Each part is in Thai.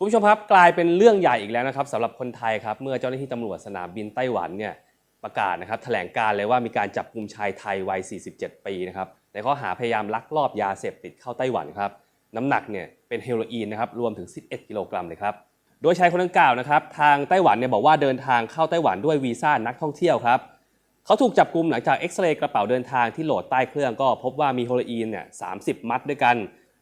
คุณผู้ชมครับกลายเป็นเรื่องใหญ่อีกแล้วนะครับสำหรับคนไทยครับเมื่อเจ้าหน้าที่ตำรวจสนามบินไต้หวันเนี่ยประกาศนะครับแถลงการเลยว่ามีการจับกลุ่มชายไทยวัย 47 ปีนะครับในข้อหาพยายามลักลอบยาเสพติดเข้าไต้หวันครับน้ำหนักเนี่ยเป็นเฮโรอีนนะครับรวมถึง 11 กิโลกรัมเลยครับโดยชายคนดังกล่าวนะครับทางไต้หวันเนี่ยบอกว่าเดินทางเข้าไต้หวันด้วยวีซ่านักท่องเที่ยวครับเขาถูกจับกลุ่มหลังจากเอ็กซเรย์กระเป๋าเดินทางที่โหลดใต้เครื่องก็พบว่ามีเฮโรอีนเนี่ย30 มัดด้วยกัน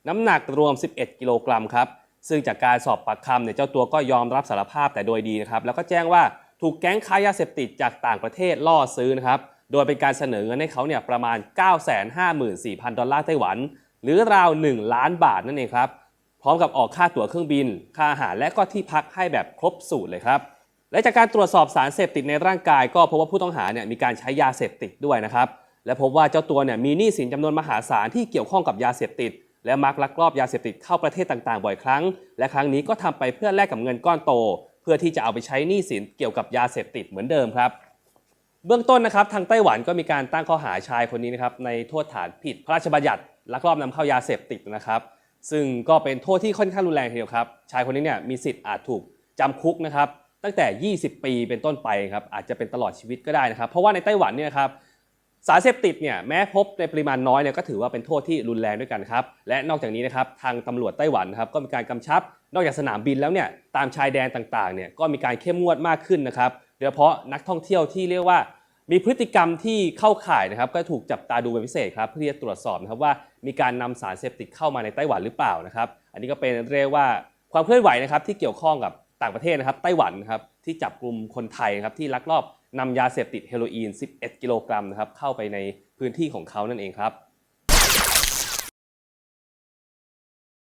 น้ำหนักรวม 11 กิโลกรัมครับ ซึ่งจากการสอบปากคำเนี่ยเจ้าตัวก็ยอมรับสารภาพแต่โดยดีนะครับ แล้วก็แจ้งว่าถูกแก๊งค้ายาเสพติดจากต่างประเทศล่อซื้อนะครับ โดยเป็นการเสนอเงินให้เขาเนี่ยประมาณ 954,000 ดอลลาร์ไต้หวัน หรือราว 1 ล้านบาทนั่นเองครับ พร้อมกับออกค่าตั๋วเครื่องบิน ค่าอาหารและก็ที่พักให้แบบครบสูตรเลยครับ และจากการตรวจสอบสารเสพติดในร่างกาย ก็พบว่าผู้ต้องหาเนี่ยมีการใช้ยาเสพติดด้วยนะครับ และพบว่าเจ้าตัวเนี่ยมีหนี้สินจำนวนมหาศาลที่เกี่ยวข้องกับยาเสพติด และมักลักลอบยาเสพติดเข้าประเทศต่างๆ บ่อยครั้ง และครั้งนี้ก็ทำไปเพื่อแลกกับเงินก้อนโต เพื่อที่จะเอาไปใช้หนี้สินเกี่ยวกับยาเสพติดเหมือนเดิมครับ เบื้องต้นนะครับ ทางไต้หวันก็มีการตั้งข้อหาชายคนนี้นะครับในโทษฐานผิดพระราชบัญญัติลักลอบนำเข้ายาเสพติดนะครับ ซึ่งก็เป็นโทษที่ค่อนข้างรุนแรงทีเดียวครับชายคนนี้เนี่ยมีสิทธิ์อาจถูกจำคุกนะครับตั้งแต่ 20 ปีเป็นต้นไปครับอาจจะเป็นตลอดชีวิตก็ได้นะครับ เพราะว่าในไต้หวันเนี่ยครับ สารเสพติดเนี่ยแม้พบในปริมาณน้อยเนี่ยก็ถือว่าเป็นโทษที่รุนแรงด้วยกันครับ และนอกจากนี้นะครับทางตำรวจไต้หวันครับก็มีการกำชับ นอกจากสนามบินแล้วเนี่ยตามชายแดนต่างๆเนี่ยก็มีการเข้มงวดมากขึ้นนะครับโดยเฉพาะนักท่องเที่ยวที่เรียกว่า มีพฤติกรรมที่เข้าข่ายนะครับก็ถูกจับตาดูเป็นพิเศษครับเพื่อจะตรวจสอบนะครับว่ามีการนำสารเสพติดเข้ามาในไต้หวันหรือเปล่านะครับ อันนี้ก็เป็นเรียกว่าความเคลื่อนไหวนะครับที่เกี่ยวข้องกับ ต่างประเทศนะครับไต้หวันครับที่จับกลุ่มคนไทยครับที่ลักลอบนำยาเสพติดเฮโรอีน 11 กิโลกรัมนะครับเข้าไปในพื้นที่ของเขานั่นเองครับ